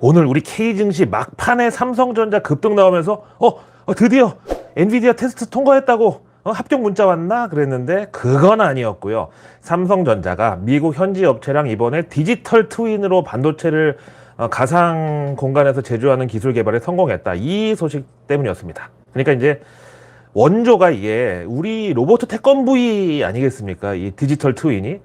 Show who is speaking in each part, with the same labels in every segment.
Speaker 1: 오늘 우리 K 증시 막판에 삼성전자 급등 나오면서 어, 어, 드디어 엔비디아 테스트 통과했다고 어, 합격 문자 왔나 그랬는데 그건 아니었고요. 삼성전자가 미국 현지 업체랑 이번에 디지털 트윈으로 반도체를 어, 가상 공간에서 제조하는 기술 개발에 성공했다. 이 소식 때문이었습니다. 그러니까 이제 원조가 이게 우리 로봇 태권브이 아니겠습니까? 이 디지털 트윈이.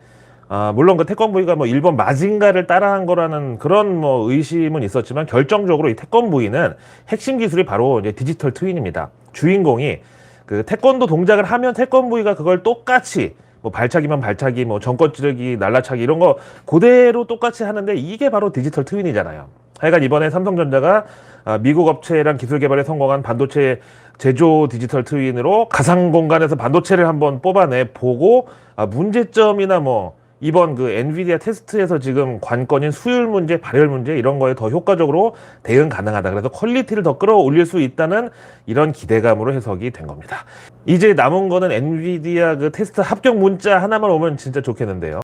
Speaker 1: 아, 물론 그 태권브이가 뭐 일본 마징가를 따라한 거라는 그런 뭐 의심은 있었지만 결정적으로 이 태권브이는 핵심 기술이 바로 이제 디지털 트윈입니다. 주인공이 그 태권도 동작을 하면 태권브이가 그걸 똑같이 뭐 발차기면 발차기, 뭐 전권 찌르기, 날라차기 이런 거 그대로 똑같이 하는데 이게 바로 디지털 트윈이잖아요. 하여간 이번에 삼성전자가 아, 미국 업체랑 기술 개발에 성공한 반도체 제조 디지털 트윈으로 가상 공간에서 반도체를 한번 뽑아내 보고 아, 문제점이나 뭐 이번 그 엔비디아 테스트에서 지금 관건인 수율 문제, 발열 문제 이런 거에 더 효과적으로 대응 가능하다. 그래서 퀄리티를 더 끌어올릴 수 있다는 이런 기대감으로 해석이 된 겁니다. 이제 남은 거는 엔비디아 그 테스트 합격 문자 하나만 오면 진짜 좋겠는데요.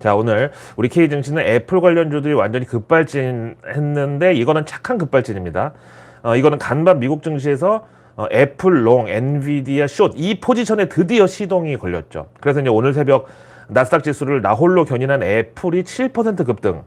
Speaker 1: 자, 오늘 우리 K 증시는 애플 관련주들이 완전히 급발진했는데 이거는 착한 급발진입니다. 어, 이거는 간밤 미국 증시에서 어, 애플 롱, 엔비디아 숏이 포지션에 드디어 시동이 걸렸죠. 그래서 이제 오늘 새벽 나스닥 지수를 나홀로 견인한 애플이 7% 급등.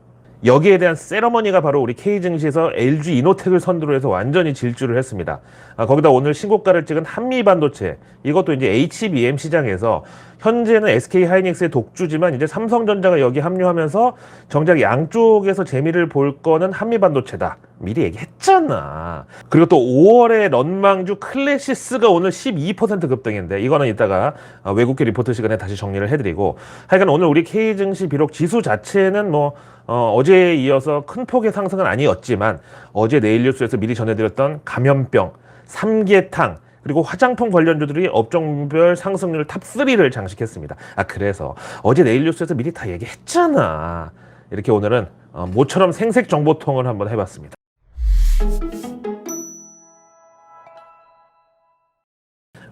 Speaker 1: 여기에 대한 세러머니가 바로 우리 K 증시에서 LG 이노텍을 선두로 해서 완전히 질주를 했습니다. 아, 거기다 오늘 신고가를 찍은 한미 반도체 이것도 이제 HBM 시장에서 현재는 SK 하이닉스의 독주지만 이제 삼성전자가 여기 합류하면서 정작 양쪽에서 재미를 볼 거는 한미 반도체다. 미리 얘기했잖아. 그리고 또 5월에 런망주 클래시스가 오늘 12% 급등인데 이거는 이따가 아, 외국계 리포트 시간에 다시 정리를 해드리고 하여간 오늘 우리 K 증시 비록 지수 자체는 뭐 어, 어제에 이어서 큰 폭의 상승은 아니었지만 어제 내일 뉴스에서 미리 전해드렸던 감염병, 삼계탕 그리고 화장품 관련주들이 업종별 상승률 탑3를 장식했습니다. 아 그래서 어제 내일 뉴스에서 미리 다 얘기했잖아. 이렇게 오늘은 어, 모처럼 생색 정보통을 한번 해봤습니다.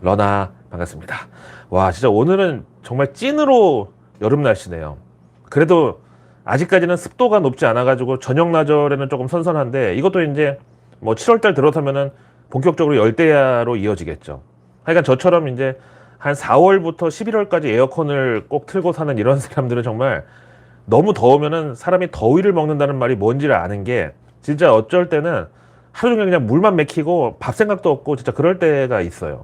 Speaker 1: 러나 반갑습니다. 와 진짜 오늘은 정말 찐으로 여름 날씨네요. 그래도 아직까지는 습도가 높지 않아가지고 저녁 나절에는 조금 선선한데 이것도 이제 뭐 7월달 들어서면은 본격적으로 열대야로 이어지겠죠. 하여간 저처럼 이제 한 4월부터 11월까지 에어컨을 꼭 틀고 사는 이런 사람들은 정말 너무 더우면은 사람이 더위를 먹는다는 말이 뭔지를 아는 게 진짜 어쩔 때는 하루 종일 그냥 물만 맥히고 밥 생각도 없고 진짜 그럴 때가 있어요.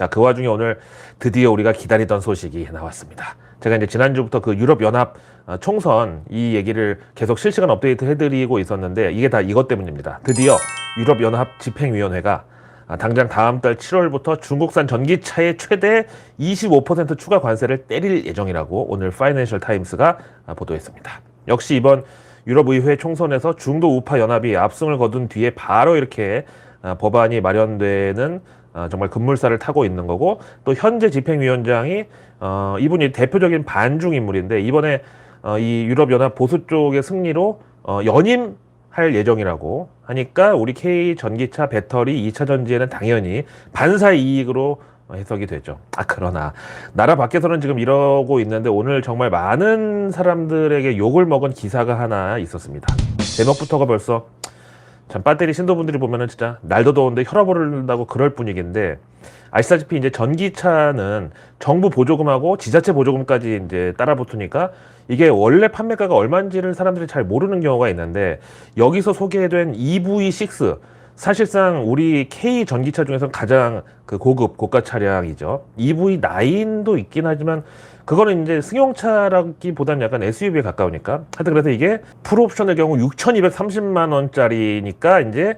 Speaker 1: 자, 그 와중에 오늘 드디어 우리가 기다리던 소식이 나왔습니다. 제가 이제 지난주부터 그 유럽연합 어, 총선 이 얘기를 계속 실시간 업데이트 해드리고 있었는데 이게 다 이것 때문입니다. 드디어 유럽연합 집행위원회가 아, 당장 다음 달 7월부터 중국산 전기차의 최대 25% 추가 관세를 때릴 예정이라고 오늘 파이낸셜 타임스가 아, 보도했습니다. 역시 이번 유럽의회 총선에서 중도 우파 연합이 압승을 거둔 뒤에 바로 이렇게 아, 법안이 마련되는 아, 정말 급물살을 타고 있는 거고 또 현재 집행위원장이 어, 이분이 대표적인 반중 인물인데 이번에 어, 이 유럽연합 보수 쪽의 승리로 어, 연임 할 예정이라고 하니까 우리 K 전기차 배터리 2차 전지에는 당연히 반사 이익으로 해석이 되죠. 아 그러나 나라 밖에서는 지금 이러고 있는데 오늘 정말 많은 사람들에게 욕을 먹은 기사가 하나 있었습니다. 제목부터가 벌써 참 배터리 신도분들이 보면은 진짜 날도 더운데 혈압 오른다고 그럴 분위기인데 아시다시피 이제 전기차는 정부 보조금하고 지자체 보조금까지 이제 따라 붙으니까 이게 원래 판매가가 얼마인지를 사람들이 잘 모르는 경우가 있는데 여기서 소개된 EV6 사실상 우리 K 전기차 중에서 가장 그 고급 고가 차량이죠. EV9도 있긴 하지만 그거는 이제 승용차라기보다는 약간 SUV에 가까우니까 하여튼 그래서 이게 풀옵션의 경우 6,230만 원짜리니까 이제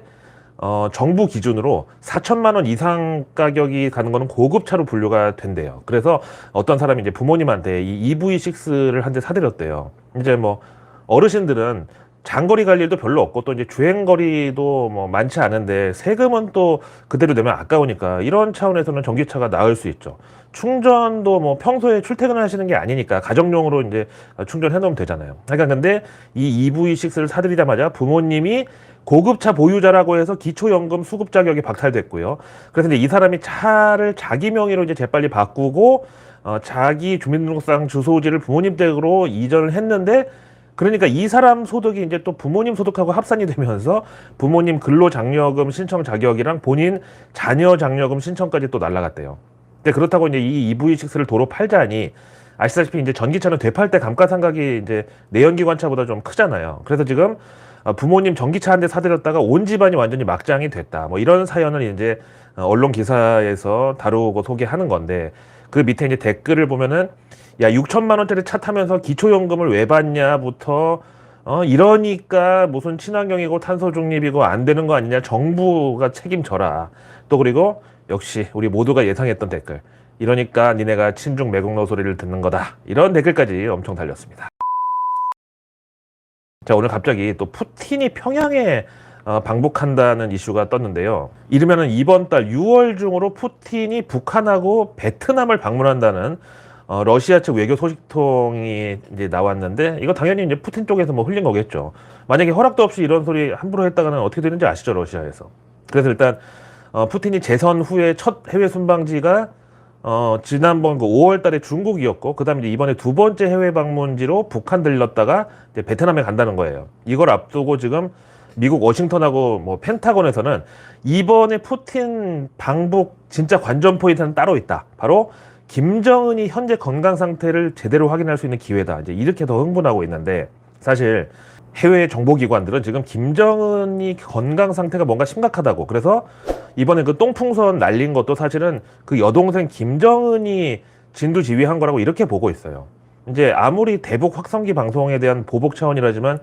Speaker 1: 어, 정부 기준으로 4천만 원 이상 가격이 가는 거는 고급차로 분류가 된대요. 그래서 어떤 사람이 이제 부모님한테 이 EV6를 한 대 사드렸대요. 이제 뭐 어르신들은 장거리 갈 일도 별로 없고 또 이제 주행 거리도 뭐 많지 않은데 세금은 또 그대로 내면 아까우니까 이런 차원에서는 전기차가 나을 수 있죠. 충전도 뭐 평소에 출퇴근을 하시는 게 아니니까 가정용으로 이제 충전해 놓으면 되잖아요. 그러니까 근데 이 EV6를 사드리자마자 부모님이 고급차 보유자라고 해서 기초연금 수급 자격이 박탈됐고요. 그래서 이제 이 사람이 차를 자기 명의로 이제 재빨리 바꾸고 어, 자기 주민등록상 주소지를 부모님 댁으로 이전을 했는데 그러니까 이 사람 소득이 이제 또 부모님 소득하고 합산이 되면서 부모님 근로장려금 신청 자격이랑 본인 자녀 장려금 신청까지 또 날라갔대요. 근데 그렇다고 이제 이 EV6를 도로 팔자니 아시다시피 이제 전기차는 되팔 때 감가상각이 이제 내연기관차보다 좀 크잖아요. 그래서 지금 어, 부모님 전기차 한 대 사드렸다가 온 집안이 완전히 막장이 됐다. 뭐 이런 사연을 이제 어, 언론 기사에서 다루고 소개하는 건데 그 밑에 이제 댓글을 보면은 야 6천만 원짜리 차 타면서 기초연금을 왜 받냐부터 어 이러니까 무슨 친환경이고 탄소 중립이고 안 되는 거 아니냐 정부가 책임져라 또 그리고 역시 우리 모두가 예상했던 댓글 이러니까 니네가 친중 매국노 소리를 듣는 거다 이런 댓글까지 엄청 달렸습니다. 자 오늘 갑자기 또 푸틴이 평양에 어, 방북한다는 이슈가 떴는데요. 이르면은 이번 달 6월 중으로 푸틴이 북한하고 베트남을 방문한다는 어, 러시아 측 외교 소식통이 이제 나왔는데 이거 당연히 이제 푸틴 쪽에서 뭐 흘린 거겠죠. 만약에 허락도 없이 이런 소리 함부로 했다가는 어떻게 되는지 아시죠 러시아에서. 그래서 일단 어, 푸틴이 재선 후에 첫 해외 순방지가 어, 지난번 그 5월달에 중국이었고 그다음에 이번에 두 번째 해외 방문지로 북한 들렀다가 이제 베트남에 간다는 거예요. 이걸 앞두고 지금 미국 워싱턴하고 뭐 펜타곤에서는 이번에 푸틴 방북 진짜 관전 포인트는 따로 있다. 바로 김정은이 현재 건강 상태를 제대로 확인할 수 있는 기회다. 이제 이렇게 더 흥분하고 있는데 사실 해외 정보기관들은 지금 김정은이 건강 상태가 뭔가 심각하다고. 그래서 이번에 그 똥풍선 날린 것도 사실은 그 여동생 김정은이 진두지휘한 거라고 이렇게 보고 있어요. 이제 아무리 대북 확성기 방송에 대한 보복 차원이라지만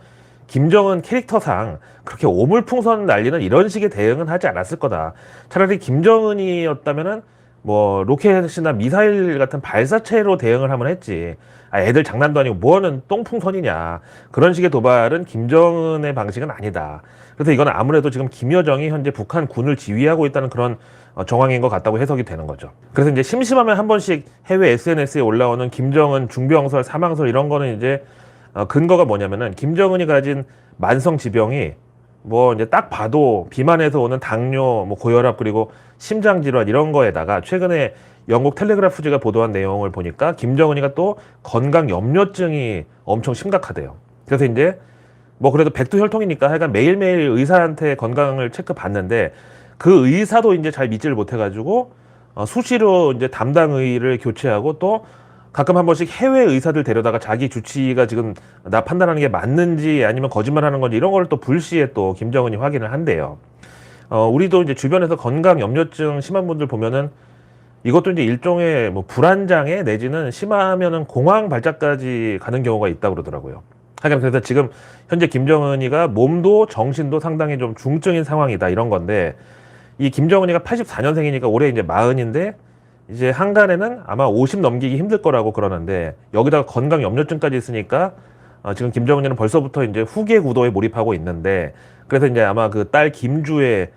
Speaker 1: 김정은 캐릭터상 그렇게 오물풍선 날리는 이런 식의 대응은 하지 않았을 거다. 차라리 김정은이었다면은 뭐 로켓이나 미사일 같은 발사체로 대응을 하면 했지. 아, 애들 장난도 아니고 뭐하는 똥풍선이냐. 그런 식의 도발은 김정은의 방식은 아니다. 그래서 이건 아무래도 지금 김여정이 현재 북한 군을 지휘하고 있다는 그런 어, 정황인 것 같다고 해석이 되는 거죠. 그래서 이제 심심하면 한 번씩 해외 SNS에 올라오는 김정은 중병설, 사망설 이런 거는 이제 어, 근거가 뭐냐면은 김정은이 가진 만성 지병이 뭐 이제 딱 봐도 비만에서 오는 당뇨, 뭐 고혈압 그리고 심장 질환 이런 거에다가 최근에 영국 텔레그라프지가 보도한 내용을 보니까 김정은이가 또 건강 염려증이 엄청 심각하대요. 그래서 이제 뭐 그래도 백두혈통이니까 하여간 매일매일 의사한테 건강을 체크 받는데 그 의사도 이제 잘 믿지를 못해가지고 어, 수시로 이제 담당 의를 교체하고 또 가끔 한 번씩 해외 의사들 데려다가 자기 주치의가 지금 나 판단하는 게 맞는지 아니면 거짓말하는 건지 이런 걸 또 불시에 또 김정은이 확인을 한대요. 어, 우리도 이제 주변에서 건강 염려증 심한 분들 보면은 이것도 이제 일종의 뭐 불안장애 내지는 심하면은 공황 발작까지 가는 경우가 있다고 그러더라고요. 하여간 그래서 지금 현재 김정은이가 몸도 정신도 상당히 좀 중증인 상황이다 이런 건데 이 김정은이가 84년생이니까 올해 이제 마흔인데 이제 한간에는 아마 50 넘기기 힘들 거라고 그러는데 여기다가 건강 염려증까지 있으니까 어, 지금 김정은이는 벌써부터 이제 후계 구도에 몰입하고 있는데 그래서 이제 아마 그 딸 김주의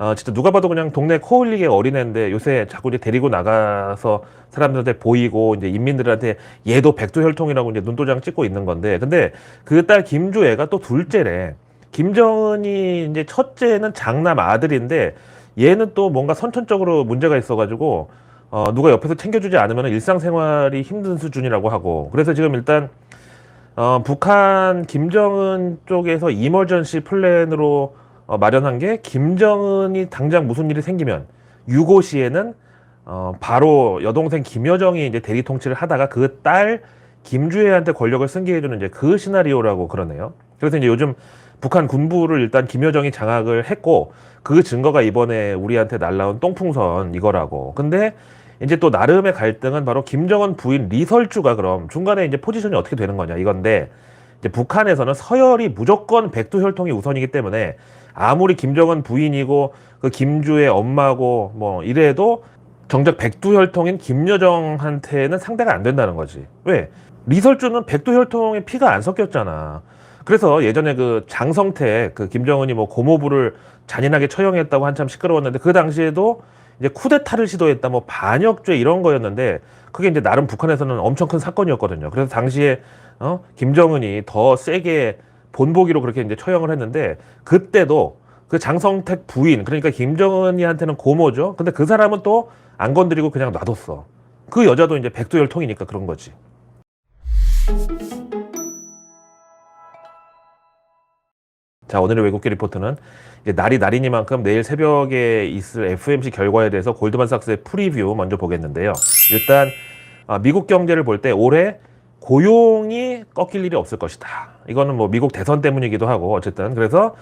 Speaker 1: 어, 진짜 누가 봐도 그냥 동네 코흘리게 어린애인데 요새 자꾸 이제 데리고 나가서 사람들한테 보이고 이제 인민들한테 얘도 백두혈통이라고 이제 눈도장 찍고 있는 건데 근데 그 딸 김주애가 또 둘째래. 김정은이 이제 첫째는 장남 아들인데 얘는 또 뭔가 선천적으로 문제가 있어가지고 어, 누가 옆에서 챙겨주지 않으면 일상생활이 힘든 수준이라고 하고 그래서 지금 일단 어, 북한 김정은 쪽에서 이머전시 플랜으로 어, 마련한 게 김정은이 당장 무슨 일이 생기면 유고 시에는 어, 바로 여동생 김여정이 이제 대리 통치를 하다가 그 딸 김주혜한테 권력을 승계해주는 이제 그 시나리오라고 그러네요. 그래서 이제 요즘 북한 군부를 일단 김여정이 장악을 했고 그 증거가 이번에 우리한테 날라온 똥풍선 이거라고. 근데 이제 또 나름의 갈등은 바로 김정은 부인 리설주가 그럼 중간에 이제 포지션이 어떻게 되는 거냐 이건데 이제 북한에서는 서열이 무조건 백두혈통이 우선이기 때문에 아무리 김정은 부인이고 그 김주의 엄마고 뭐 이래도 정작 백두혈통인 김여정한테는 상대가 안 된다는 거지. 왜? 리설주는 백두혈통에 피가 안 섞였잖아. 그래서 예전에 그 장성태 그 김정은이 뭐 고모부를 잔인하게 처형했다고 한참 시끄러웠는데 그 당시에도 이제 쿠데타를 시도했다 뭐 반역죄 이런 거였는데 그게 이제 나름 북한에서는 엄청 큰 사건이었거든요. 그래서 당시에 어 김정은이 더 세게 본보기로 그렇게 이제 처형을 했는데 그때도 그 장성택 부인 그러니까 김정은이한테는 고모죠. 근데 그 사람은 또 안 건드리고 그냥 놔뒀어. 그 여자도 이제 백두혈통이니까 그런 거지. 자, 오늘의 외국계 리포트는 이제 날이 날이니만큼 내일 새벽에 있을 FMC 결과에 대해서 골드만삭스의 프리뷰 먼저 보겠는데요. 일단 아, 미국 경제를 볼 때 올해 고용이 꺾일 일이 없을 것이다. 이거는 뭐 미국 대선 때문이기도 하고 어쨌든 그래서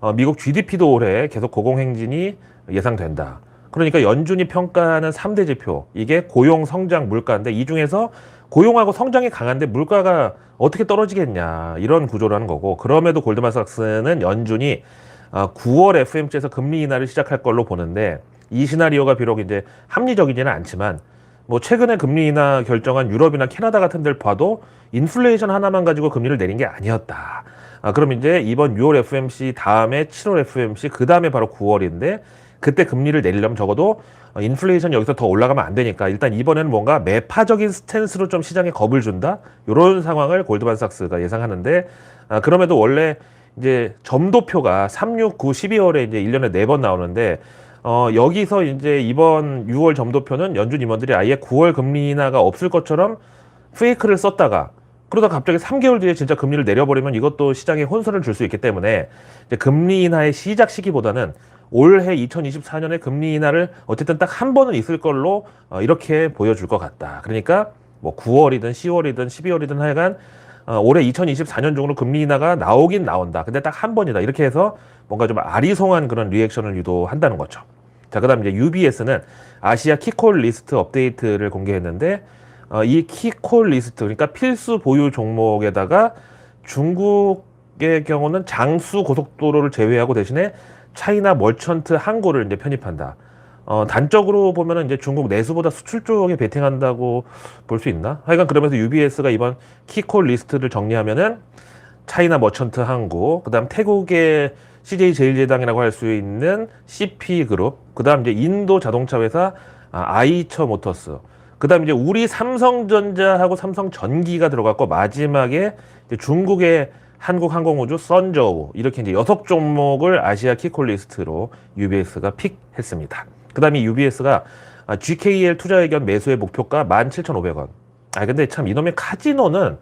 Speaker 1: 어, 미국 GDP도 올해 계속 고공행진이 예상된다. 그러니까 연준이 평가하는 3대 지표 이게 고용, 성장, 물가인데 이 중에서 고용하고 성장이 강한데 물가가 어떻게 떨어지겠냐 이런 구조라는 거고 그럼에도 골드만삭스는 연준이 아, 9월 FMC에서 금리 인하를 시작할 걸로 보는데 이 시나리오가 비록 이제 합리적이지는 않지만 뭐 최근에 금리 인하 결정한 유럽이나 캐나다 같은 데를 봐도 인플레이션 하나만 가지고 금리를 내린 게 아니었다. 아, 그럼 이제 이번 6월 FMC 다음에 7월 FMC 그 다음에 바로 9월인데 그때 금리를 내리려면 적어도 어, 인플레이션 여기서 더 올라가면 안 되니까 일단 이번에는 뭔가 매파적인 스탠스로 좀 시장에 겁을 준다 이런 상황을 골드만삭스가 예상하는데 아, 그럼에도 원래 이제 점도표가 3, 6, 9, 12월에 이제 1년에 4번 나오는데 어, 여기서 이제 이번 6월 점도표는 연준 임원들이 아예 9월 금리 인하가 없을 것처럼 페이크를 썼다가 그러다 갑자기 3개월 뒤에 진짜 금리를 내려버리면 이것도 시장에 혼선을 줄 수 있기 때문에 금리 인하의 시작 시기보다는 올해 2024년에 금리 인하를 어쨌든 딱 한 번은 있을 걸로 어, 이렇게 보여줄 것 같다. 그러니까 뭐 9월이든 10월이든 12월이든 하여간 어, 올해 2024년 중으로 금리 인하가 나오긴 나온다. 근데 딱 한 번이다. 이렇게 해서 뭔가 좀 아리송한 그런 리액션을 유도한다는 거죠. 자, 그 다음 이제 UBS는 아시아 키콜 리스트 업데이트를 공개했는데, 어, 이 키콜 리스트, 그러니까 필수 보유 종목에다가 중국의 경우는 장수 고속도로를 제외하고 대신에 차이나 멀천트 항구를 이제 편입한다. 어, 단적으로 보면은 이제 중국 내수보다 수출 쪽에 베팅한다고 볼 수 있나? 하여간 그러면서 UBS가 이번 키콜 리스트를 정리하면은 차이나 머천트 항구, 그 다음 태국의 CJ 제일제당이라고 할 수 있는 CP 그룹, 그 다음 이제 인도 자동차 회사 아, 아이처 모터스, 그 다음 이제 우리 삼성전자하고 삼성전기가 들어갔고 마지막에 중국의 한국항공우주 썬저우 이렇게 이제 여섯 종목을 아시아 키콜 리스트로 UBS가 픽했습니다. 그 다음에 UBS가 GKL 투자 의견 매수의 목표가 17,500원. 아 근데 참 이놈의 카지노는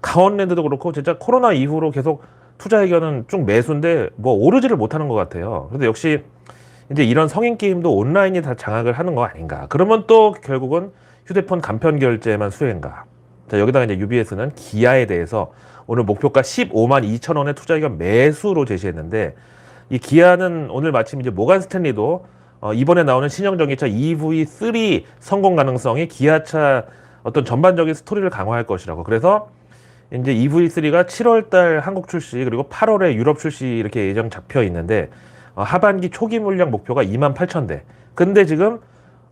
Speaker 1: 강원랜드도 그렇고 진짜 코로나 이후로 계속 투자 의견은 쭉 매수인데 뭐 오르지를 못하는 것 같아요. 그래서 역시 이제 이런 성인 게임도 온라인이 다 장악을 하는 거 아닌가. 그러면 또 결국은 휴대폰 간편 결제만 수혜인가. 자 여기다가 이제 UBS는 기아에 대해서 오늘 목표가 15만 2천 원의 투자 의견 매수로 제시했는데 이 기아는 오늘 마침 이제 모간 스탠리도 어, 이번에 나오는 신형 전기차 EV3 성공 가능성이 기아차 어떤 전반적인 스토리를 강화할 것이라고. 그래서 이제 EV3가 7월달 한국 출시 그리고 8월에 유럽 출시 이렇게 예정 잡혀 있는데 어, 하반기 초기 물량 목표가 2만 8천 대. 근데 지금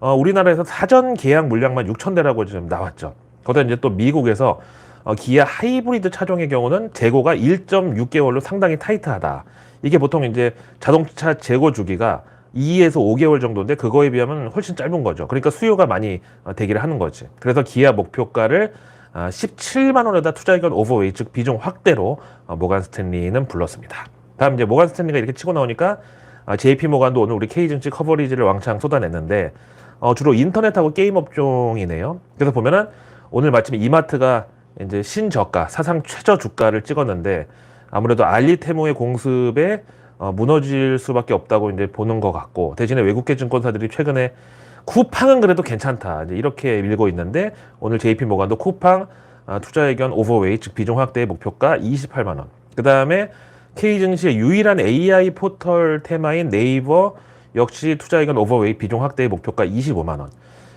Speaker 1: 어, 우리나라에서 사전 계약 물량만 6천 대라고 지금 나왔죠. 거기다 이제 또 미국에서 어, 기아 하이브리드 차종의 경우는 재고가 1.6개월로 상당히 타이트하다. 이게 보통 이제 자동차 재고 주기가 2에서 5개월 정도인데 그거에 비하면 훨씬 짧은 거죠. 그러니까 수요가 많이 어, 되기를 하는 거지. 그래서 기아 목표가를 아, 17만 원에다 투자 의견 오버웨이 즉 비중 확대로 어, 모간 스탠리는 불렀습니다. 다음 이제 모간 스탠리가 이렇게 치고 나오니까 아, JP 모간도 오늘 우리 K 증시 커버리지를 왕창 쏟아냈는데 어, 주로 인터넷하고 게임 업종이네요. 그래서 보면은 오늘 마침 이마트가 이제 신저가 사상 최저 주가를 찍었는데 아무래도 알리테모의 공습에 어, 무너질 수밖에 없다고 이제 보는 것 같고 대신에 외국계 증권사들이 최근에 쿠팡은 그래도 괜찮다 이제 이렇게 밀고 있는데 오늘 JP 모간도 쿠팡 아, 투자 의견 오버웨이 즉 비중 확대의 목표가 28만 원. 그 다음에 K 증시의 유일한 AI 포털 테마인 네이버 역시 투자 의견 오버웨이 비중 확대의 목표가 25만 원.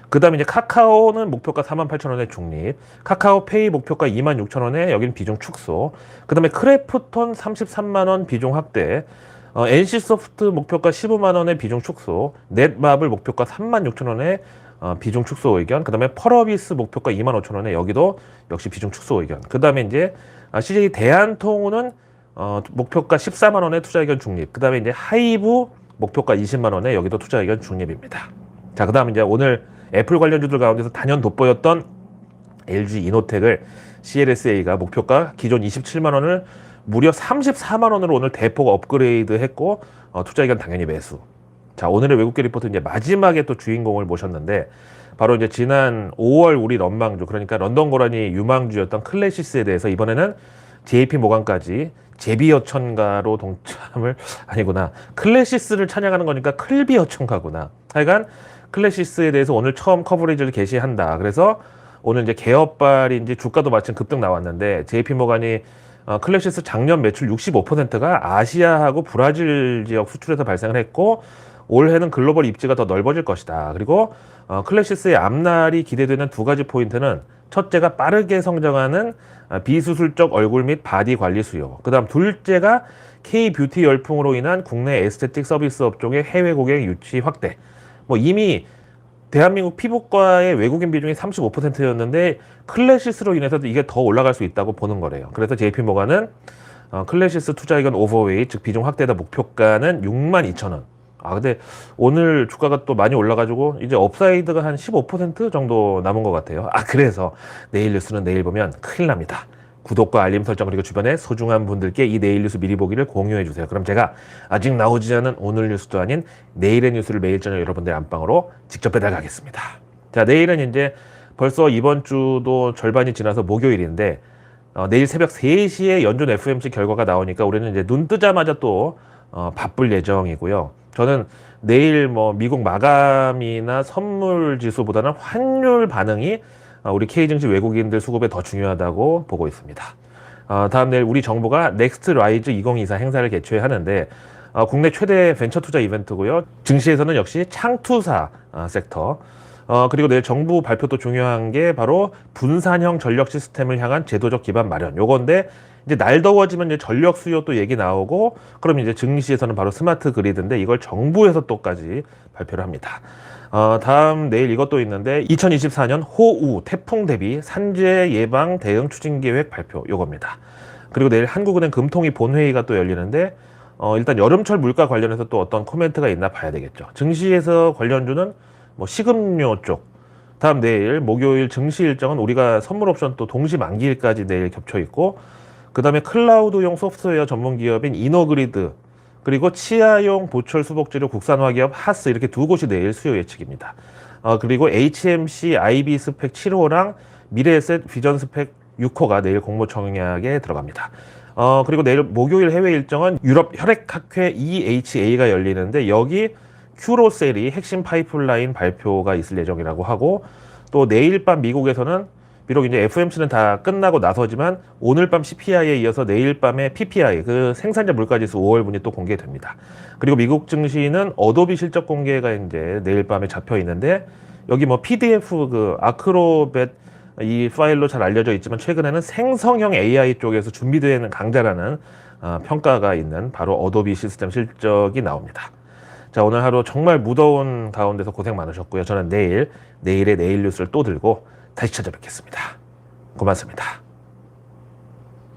Speaker 1: 그 다음에 이제 카카오는 목표가 4만 8천 원의 중립, 카카오페이 목표가 2만 6천 원에 여기는 비중 축소, 그 다음에 크래프톤 33만 원 비중 확대, 어, NC소프트 목표가 15만 원의 비중 축소, 넷마블 목표가 3만 6천 원의 어, 비중 축소 의견, 그 다음에 펄어비스 목표가 2만 5천 원에 여기도 역시 비중 축소 의견, 그 다음에 이제 아, CJ 대한통운은 어, 목표가 14만 원의 투자 의견 중립, 그 다음에 이제 하이브 목표가 20만 원에 여기도 투자 의견 중립입니다. 자, 그 다음 이제 오늘 애플 관련주들 가운데서 단연 돋보였던 LG 이노텍을 CLSA가 목표가 기존 27만 원을 무려 34만 원으로 오늘 대폭 업그레이드 했고 어, 투자 의견 당연히 매수. 자 오늘의 외국계 리포트 이제 마지막에 또 주인공을 모셨는데 바로 이제 지난 5월 우리 런망주 그러니까 런던 고라니 유망주였던 클래시스에 대해서 이번에는 JP 모간까지 제비어천가로 동참을 아니구나. 클래시스를 찬양하는 거니까 클비어천가구나. 하여간 클래시스에 대해서 오늘 처음 커버리지를 게시한다. 그래서 오늘 이제 개업발이 이제 주가도 마침 급등 나왔는데 JP 모간이 어, 클래시스 작년 매출 65%가 아시아하고 브라질 지역 수출에서 발생을 했고 올해는 글로벌 입지가 더 넓어질 것이다. 그리고 어, 클래시스의 앞날이 기대되는 두 가지 포인트는 첫째가 빠르게 성장하는 아, 비수술적 얼굴 및 바디 관리 수요. 그다음 둘째가 K 뷰티 열풍으로 인한 국내 에스테틱 서비스 업종의 해외 고객 유치 확대. 뭐 이미 대한민국 피부과의 외국인 비중이 35%였는데 클래시스로 인해서도 이게 더 올라갈 수 있다고 보는 거래요. 그래서 JP 모간은 어, 클래시스 투자이건 오버웨이 즉 비중 확대다 목표가는 6만 2천 원. 아 근데 오늘 주가가 또 많이 올라가지고 이제 업사이드가 한 15% 정도 남은 것 같아요. 아 그래서 내일 뉴스는 내일 보면 큰일 납니다. 구독과 알림 설정 그리고 주변에 소중한 분들께 이 내일 뉴스 미리 보기를 공유해 주세요. 그럼 제가 아직 나오지 않은 오늘 뉴스도 아닌 내일의 뉴스를 매일 저녁 여러분들 안방으로 직접 배달가겠습니다. 자 내일은 이제 벌써 이번 주도 절반이 지나서 목요일인데 어, 내일 새벽 3시에 연준 FMC 결과가 나오니까 우리는 이제 눈 뜨자마자 또 어, 바쁠 예정이고요. 저는 내일 뭐 미국 마감이나 선물 지수보다는 환율 반응이 어, 우리 K증시 외국인들 수급에 더 중요하다고 보고 있습니다. 어, 다음 내일 우리 정부가 넥스트 라이즈 2024 행사를 개최 하는데 어, 국내 최대 벤처 투자 이벤트고요. 증시에서는 역시 창투사 어, 섹터 어, 그리고 내일 정부 발표도 중요한 게 바로 분산형 전력 시스템을 향한 제도적 기반 마련. 요건데 이제 날 더워지면 이제 전력 수요 또 얘기 나오고 그럼 이제 증시에서는 바로 스마트 그리드인데 이걸 정부에서 또까지 발표를 합니다. 어, 다음 내일 이것도 있는데 2024년 호우 태풍 대비 산재 예방 대응 추진 계획 발표 요겁니다. 그리고 내일 한국은행 금통위 본회의가 또 열리는데 어, 일단 여름철 물가 관련해서 또 어떤 코멘트가 있나 봐야 되겠죠. 증시에서 관련주는 뭐 식음료 쪽. 다음 내일 목요일 증시 일정은 우리가 선물 옵션 또 동시 만기일까지 내일 겹쳐 있고 그다음에 클라우드용 소프트웨어 전문 기업인 이노그리드 그리고 치아용 보철 수복재료 국산화 기업 하스 이렇게 두 곳이 내일 수요 예측입니다. 어, 그리고 HMC IB 스펙 7호랑 미래에셋 비전 스펙 6호가 내일 공모 청약에 들어갑니다. 어, 그리고 내일 목요일 해외 일정은 유럽 혈액학회 EHA가 열리는데 여기 큐로셀이 핵심 파이프라인 발표가 있을 예정이라고 하고 또 내일 밤 미국에서는 비록 이제 FMC는 다 끝나고 나서지만 오늘 밤 CPI에 이어서 내일 밤에 PPI 그 생산자 물가지수 5월분이 또 공개됩니다. 그리고 미국 증시는 어도비 실적 공개가 이제 내일 밤에 잡혀 있는데 여기 뭐 PDF 그 아크로벳 이 파일로 잘 알려져 있지만 최근에는 생성형 AI 쪽에서 준비되는 강자라는 어, 평가가 있는 바로 어도비 시스템 실적이 나옵니다. 자 오늘 하루 정말 무더운 가운데서 고생 많으셨고요. 저는 내일 내일의 내일 뉴스를 또 들고 다시 찾아뵙겠습니다. 고맙습니다.